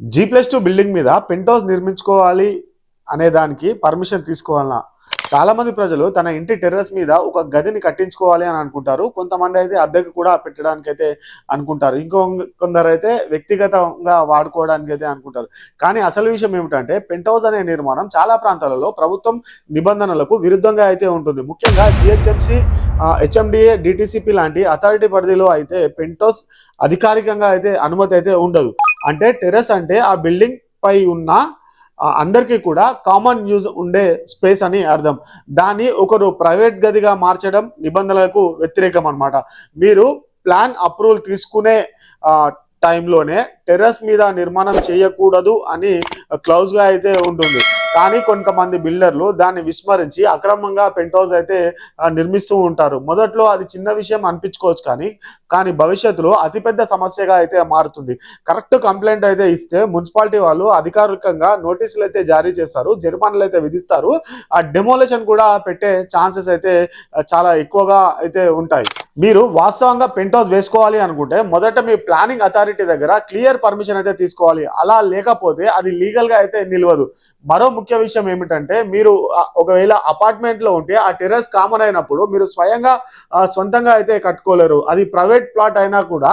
G plus two building మీద penthouse నిర్మించుకోవాలి అనే దానికి పర్మిషన్ తీసుకోవాలన్నా. చాలా మంది ప్రజలు తన ఇంటి టెర్రస్ మీద ఒక గదిని కట్టించుకోవాలి అని అనుకుంటారు. కొంతమంది అయితే అద్దెకు కూడా పెట్టడానికి అయితే అనుకుంటారు. ఇంకో కొందరు అయితే వ్యక్తిగతంగా వాడుకోవడానికి అయితే అనుకుంటారు. కానీ అసలు విషయం ఏమిటంటే పెంట్ హౌస్ అనే నిర్మాణం చాలా ప్రాంతాలలో ప్రభుత్వం నిబంధనలకు విరుద్ధంగా అయితే ఉంటుంది. ముఖ్యంగా జిహెచ్ఎంసి హెచ్ఎండిఏ డిటిసిపి లాంటి అథారిటీ పరిధిలో అయితే పెంట్ హౌస్ అధికారికంగా అయితే అనుమతి అయితే ఉండదు. అంటే టెర్రస్ అంటే ఆ బిల్డింగ్ పై ఉన్న అందరికీ కూడా కామన్ యూజ్ ఉండే స్పేస్ అని అర్థం. దాన్ని ఒకరు ప్రైవేట్ గదిగా మార్చడం నిబంధనలకు వ్యతిరేకం అన్నమాట. మీరు ప్లాన్ అప్రూవల్ తీసుకునే టైంలోనే టెర్రస్ మీద నిర్మాణం చేయకూడదు అని క్లౌజ్గా అయితే ఉంటుంది. కానీ కొంతమంది బిల్డర్లు దాన్ని విస్మరించి అక్రమంగా పెంట్ హౌస్ అయితే నిర్మిస్తూ ఉంటారు. మొదట్లో అది చిన్న విషయం అనిపించుకోవచ్చు కానీ కానీ భవిష్యత్తులో అతిపెద్ద సమస్యగా అయితే మారుతుంది. కరెక్ట్ కంప్లైంట్ అయితే ఇస్తే మున్సిపాలిటీ వాళ్ళు అధికారికంగా నోటీసులు అయితే జారీ చేస్తారు జరిమానాలు అయితే విధిస్తారు. ఆ డెమోలేషన్ కూడా పెట్టే ఛాన్సెస్ అయితే చాలా ఎక్కువగా అయితే ఉంటాయి. మీరు వాస్తవంగా పెంట్ హౌస్ వేసుకోవాలి అనుకుంటే మొదట మీ ప్లానింగ్ అథారిటీ దగ్గర క్లియర్ పర్మిషన్ అయితే తీసుకోవాలి. అలా లేకపోతే అది లీగల్గా అయితే నిలవదు. మరో ముఖ్య ముఖ్య విషయం ఏమిటంటే మీరు ఒకవేళ అపార్ట్మెంట్లో ఉంటే ఆ టెర్రస్ కామన్ అయినప్పుడు మీరు స్వయంగా సొంతంగా అయితే కట్టుకోలేరు. అది ప్రైవేట్ ప్లాట్ అయినా కూడా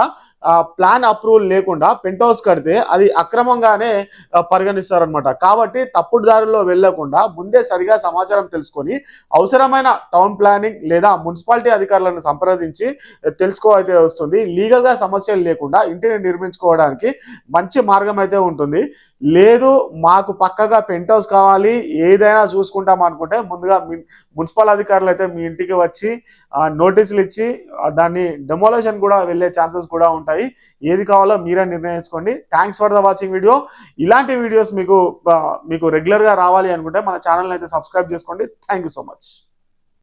ప్లాన్ అప్రూవల్ లేకుండా పెంట్ హౌస్ కడితే అది అక్రమంగానే పరిగణిస్తారనమాట కాబట్టి తప్పుడు దారిలో వెళ్ళకుండా ముందే సరిగా సమాచారం తెలుసుకొని అవసరమైన టౌన్ ప్లానింగ్ లేదా మున్సిపాలిటీ అధికారులను సంప్రదించి తెలుసుకో అయితే వస్తుంది. లీగల్గా సమస్యలు లేకుండా ఇంటిని నిర్మించుకోవడానికి మంచి మార్గం అయితే ఉంటుంది. లేదు మాకు పక్కగా పెంట్ హౌస్ కావాలి ఏదైనా చూసుకుంటాం అనుకుంటే ముందుగా మీ- మున్సిపల్ అధికారులు అయితే మీ ఇంటికి వచ్చి నోటీసులు ఇచ్చి దాన్ని డెమోలేషన్ కూడా వెళ్ళే ఛాన్సెస్ కూడా ఉంటాయి. ఏది కావాలో మీరే నిర్ణయించుకోండి. Thanks for the watching video ఇలాంటి వీడియోస్ మీకు మీకు రెగ్యులర్గా రావాలి అనుకుంటే మన ఛానల్ అయితే సబ్స్క్రైబ్ చేసుకోండి. Thank you so much